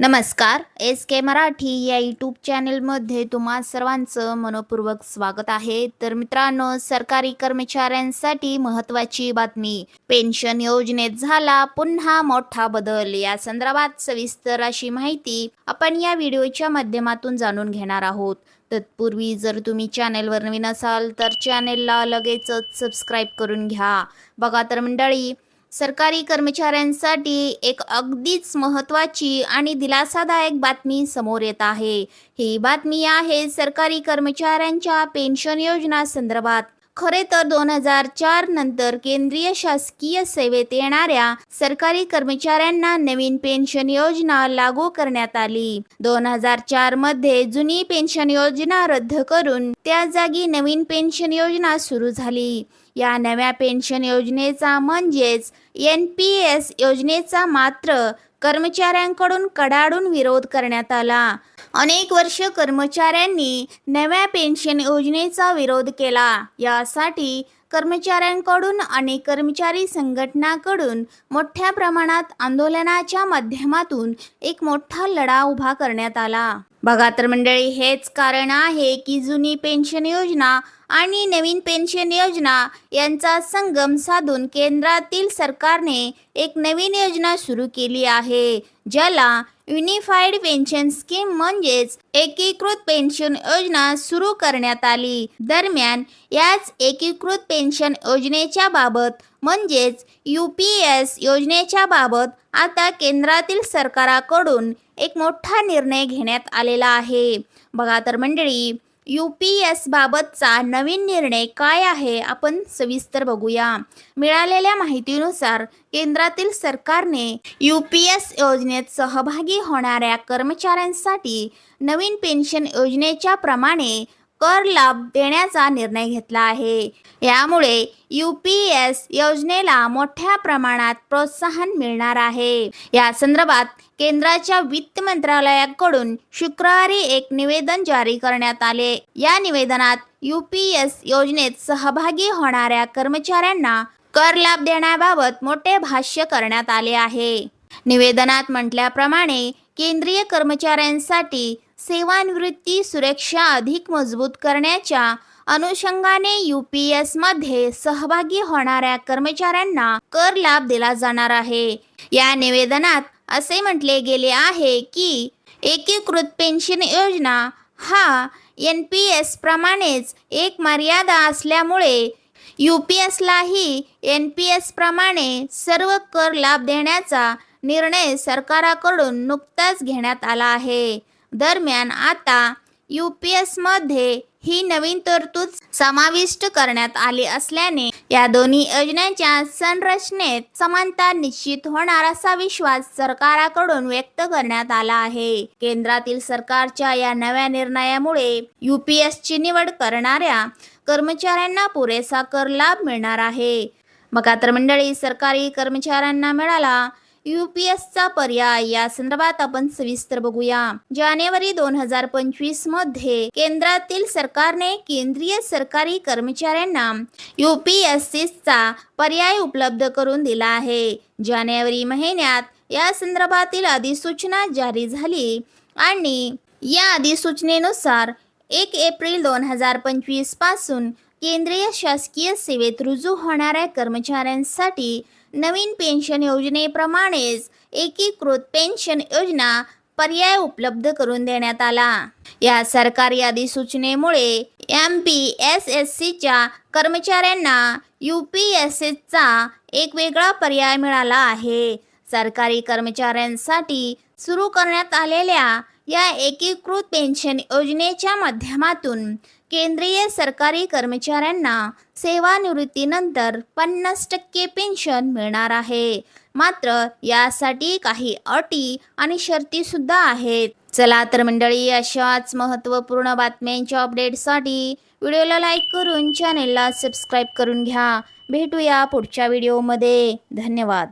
नमस्कार एस के मराठी या यूट्यूब चॅनलमध्ये तुम्हा सर्वांचं मनपूर्वक स्वागत आहे. तर मित्रांनो सरकारी कर्मचाऱ्यांसाठी महत्त्वाची बातमी पेन्शन योजनेत झाला पुन्हा मोठा बदल. या संदर्भात सविस्तर अशी माहिती आपण या व्हिडिओच्या माध्यमातून जाणून घेणार आहोत. तत्पूर्वी जर तुम्ही चॅनेलवर नवीन असाल तर चॅनेलला लगेचच सबस्क्राईब करून घ्या. बघा तर मंडळी सरकारी कर्मचाऱ्यांसाठी एक अगदीच महत्त्वाची आणि दिलासादायक बातमी समोर येत आहे. ही बातमी आहे सरकारी कर्मचाऱ्यांच्या पेन्शन योजना संदर्भात. खरे तर दोन हजार चार नंतर केंद्रीय शासकीय सेवेत येणाऱ्या सरकारी कर्मचाऱ्यांना नवीन पेन्शन योजना लागू करण्यात आली. दोन हजार चारमध्ये जुनी पेन्शन योजना रद्द करून त्या जागी नवीन पेन्शन योजना सुरू झाली. या नव्या पेन्शन योजनेचा म्हणजेच एन पी एस योजनेचा मात्र कर्मचाऱ्यांकडून कडाडून विरोध करण्यात आला. अनेक वर्ष कर्मचाऱ्यांनी नव्या पेन्शन योजनेचा विरोध केला. यासाठी कर्मचाऱ्यांकडून आणि कर्मचारी संघटनाकडून मोठ्या प्रमाणात आंदोलनाच्या माध्यमातून एक मोठा लढा उभा करण्यात आला. बघा तर मंडळी हेच कारण आहे की जुनी पेन्शन योजना आणि नवीन पेन्शन योजना यांचा संगम साधून केंद्रातील सरकारने एक नवीन योजना सुरू केली आहे ज्याला युनिफाईड पेन्शन स्कीम म्हणजेच एकीकृत पेन्शन योजना सुरू करण्यात आली. दरम्यान याच एकीकृत पेन्शन योजनेच्या बाबत म्हणजेच यू पी एस योजनेच्या बाबत आता केंद्रातील सरकाराकडून एक मोठा निर्णय घेण्यात आलेला आहे. बघा तर मंडळी यू पी एस बाबतचा नवीन निर्णय काय आहे आपण सविस्तर बघूया. मिळालेल्या माहितीनुसार केंद्रातील सरकारने यू पी एस योजनेत सहभागी होणाऱ्या कर्मचाऱ्यांसाठी नवीन पेन्शन योजनेच्या प्रमाणे कर लाभ देण्याचा निर्णय घेतला आहे. यामुळे यू पी एस योजनेला मोठ्या प्रमाणात प्रोत्साहन मिळणार आहे. या संदर्भात केंद्राच्या वित्त मंत्रालयाकडून शुक्रवारी एक निवेदन जारी करण्यात आले. या निवेदनात यू पी एस योजनेत सहभागी होणाऱ्या कर्मचाऱ्यांना कर लाभ देण्याबाबत मोठे भाष्य करण्यात आले आहे. निवेदनात म्हटल्याप्रमाणे केंद्रीय कर्मचाऱ्यांसाठी सेवानिवृत्ती सुरक्षा अधिक मजबूत करण्याच्या अनुषंगाने यू पी मध्ये सहभागी होणाऱ्या कर्मचाऱ्यांना कर लाभ दिला जाणार आहे. या निवेदनात असे म्हटले गेले आहे की एकीकृत पेन्शन योजना हा एन पी एस प्रमाणेच एक मर्यादा असल्यामुळे यू पी एसलाही एन पी एस प्रमाणे सर्व कर लाभ देण्याचा निर्णय सरकाराकडून नुकताच घेण्यात आला आहे. दरम्यान आता यू पी एसमध्ये ही नवीन तरतूद समाविष्ट करण्यात आली असल्याने या दोन्ही योजनांच्या संरचनेत समानता निश्चित होणार असा विश्वास सरकाराकडून व्यक्त करण्यात आला आहे. केंद्रातील सरकारच्या या नव्या निर्णयामुळे यू पी एसची निवड करणाऱ्या कर्मचाऱ्यांना पुरेसा कर लाभ मिळणार आहे. मग तर मंडळी सरकारी कर्मचाऱ्यांना मिळाला यूपीएसचा पर्याय. या संदर्भात आपण सविस्तर बघूया. जानेवारी दोन हजार पंचवीसमध्ये केंद्रातील सरकारने केंद्रीय सरकारी कर्मचाऱ्यांना यू पी एस चा पर्याय उपलब्ध करून दिला आहे. जानेवारी महिन्यात या संदर्भातील अधिसूचना जारी झाली आणि या अधिसूचनेनुसार एक एप्रिल दोन हजार पंचवीसपासून केंद्रीय शासकीय सेवेत रुजू होणाऱ्या कर्मचाऱ्यांसाठी नवीन पेन्शन योजनेप्रमाणेच एकीकृत पेन्शन योजना पर्याय उपलब्ध करून देण्यात आला. या सरकारी अधिसूचनेमुळे एम पी एस एस सीच्या कर्मचाऱ्यांना यू पी एस एसचा एक वेगळा पर्याय मिळाला आहे. सरकारी कर्मचाऱ्यांसाठी सुरू करण्यात आलेल्या या एकीकृत पेन्शन योजनेच्या माध्यमातून केंद्रीय सरकारी कर्मचाऱ्यांना सेवानिवृत्तीनंतर पन्नास टक्के पेन्शन मिळणार आहे. मात्र यासाठी काही अटी आणि शर्ती सुद्धा आहेत. चला तर मंडळी अशाच महत्त्वपूर्ण बातम्यांच्या अपडेटसाठी व्हिडिओला लाईक करून चॅनेलला सबस्क्राईब करून घ्या. भेटूया पुढच्या व्हिडिओमध्ये धन्यवाद.